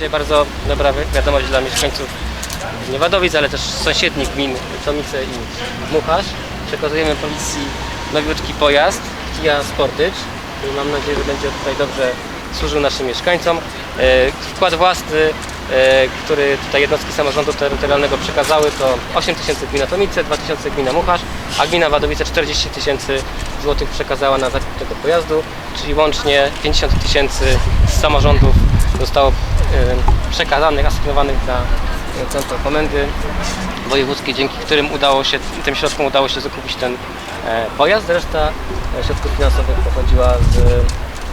dzisiaj bardzo dobra wi- wiadomość dla mieszkańców nie Wadowic, ale też sąsiednich gmin Tomice i Muchasz. Przekazujemy policji nowiutki pojazd Kia Sportage i mam nadzieję, że będzie tutaj dobrze służył naszym mieszkańcom. E, Wkład własny, e, który tutaj jednostki samorządu terytorialnego przekazały to 8 tysięcy gmina Tomice, 2 tysiące gmina Muchasz, a gmina Wadowice 40 tysięcy złotych przekazała na zakup tego pojazdu, czyli łącznie 50 tysięcy z samorządów zostało przekazanych, asygnowanych na e, konto komendy wojewódzkiej, dzięki którym udało się, tym środkom udało się zakupić ten e, pojazd. Reszta e, środków finansowych pochodziła z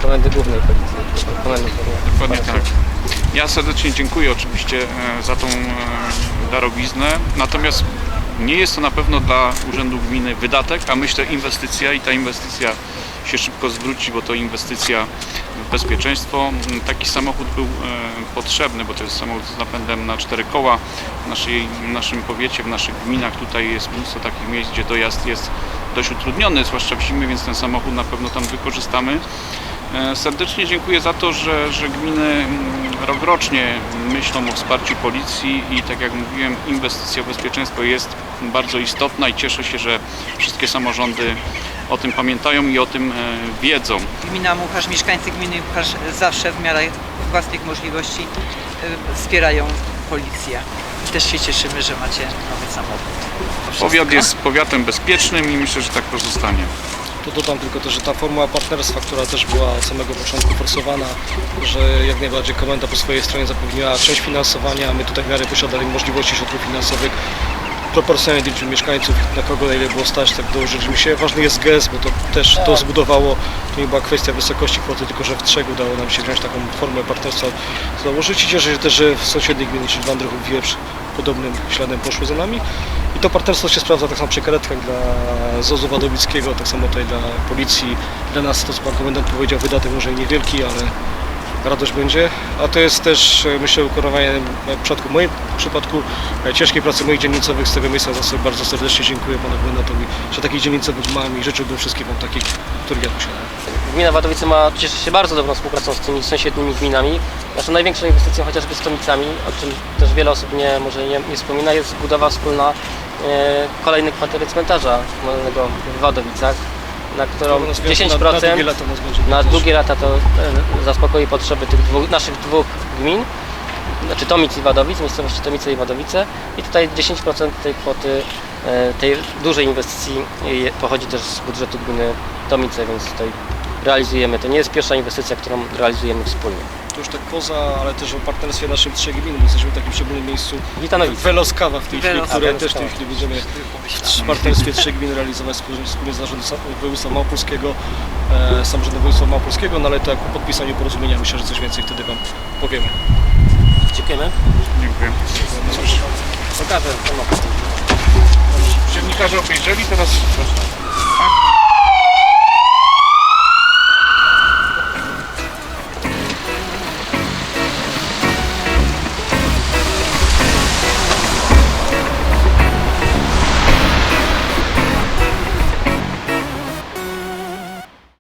komendy głównej policji. Komendy głównej. Dokładnie tak. Ja serdecznie dziękuję oczywiście e, za tą darowiznę, natomiast nie jest to na pewno dla Urzędu Gminy wydatek, a myślę inwestycja i ta inwestycja się szybko zwróci, bo to inwestycja bezpieczeństwo. M, Taki samochód był e, potrzebny, bo to jest samochód z napędem na cztery koła. W, naszej, w naszym powiecie, w naszych gminach tutaj jest mnóstwo takich miejsc, gdzie dojazd jest dość utrudniony, zwłaszcza w zimie, więc ten samochód na pewno tam wykorzystamy. E, Serdecznie dziękuję za to, że, że gminy rokrocznie myślą o wsparciu policji i tak jak mówiłem, inwestycja w bezpieczeństwo jest bardzo istotna i cieszę się, że wszystkie samorządy o tym pamiętają i o tym e, wiedzą. Gmina Muchasz, mieszkańcy gminy Muchasz zawsze w miarę własnych możliwości y, wspierają policję. I też się cieszymy, że macie nowy samochód. Powiat jest powiatem bezpiecznym i myślę, że tak pozostanie. Tu dodam tylko to, że ta formuła partnerstwa, która też była od samego początku forsowana, że jak najbardziej komenda po swojej stronie zapewniła część finansowania, a my tutaj w miarę posiadali możliwości środków finansowych proporcjonalnie liczby mieszkańców, na kogo na ile było stać, tak dołożyliśmy się. Ważny jest gest, bo to też to zbudowało, to nie była kwestia wysokości kwoty, tylko że w trzech udało nam się wziąć taką formę partnerstwa założyć i cieszę się też, że w sąsiedniej gminie, czyli Wandrychów Wieprz, podobnym śladem poszły za nami. I to partnerstwo się sprawdza tak samo przy karetkach dla ZOZ-u Wadowickiego, tak samo tutaj dla policji. Dla nas to, co Pan Komendant powiedział, wydatek może niewielki, ale radość będzie. A to jest też, e, myślę, ukoronowanie w przypadku, w przypadku e, ciężkiej pracy moich dzielnicowych. Z tego miejsca za sobie bardzo serdecznie dziękuję Panu Komendantowi, że takich dzielnicowych mam i życzyłbym wszystkim Wam takich, których ja posiadam. Gmina Wadowice ma, cieszy się bardzo dobrą współpracą z tymi sąsiednimi gminami. Naszą największą inwestycją chociażby z Tomicami, o czym też wiele osób nie, może nie, nie wspomina, jest budowa wspólna e, kolejnej kwatery cmentarza komunalnego w Wadowicach, na którą Na, na 10% długie lata na długie lata to e, zaspokoi potrzeby tych dwóch, naszych dwóch gmin, znaczy Tomic i Wadowic, miejscowości Tomice i Wadowice. I tutaj 10% tej kwoty, e, tej dużej inwestycji pochodzi też z budżetu gminy Tomice, więc tutaj realizujemy. To nie jest pierwsza inwestycja, którą realizujemy wspólnie. To już tak poza, ale też o partnerstwie naszych trzech gmin, bo jesteśmy w takim szczególnym miejscu. Witanowice. Veloskawa w tej chwili, które też w tej chwili będziemy w partnerstwie trzech gmin realizować wspólnie z Zarządem Województwa Małopolskiego, e, Samorządem Województwa Małopolskiego, no ale tak po podpisaniu porozumienia myślę, że coś więcej wtedy Wam powiemy. Dziękujemy. Dziękuję. Cóż, Pokażę dziennikarze obejrzeli, teraz...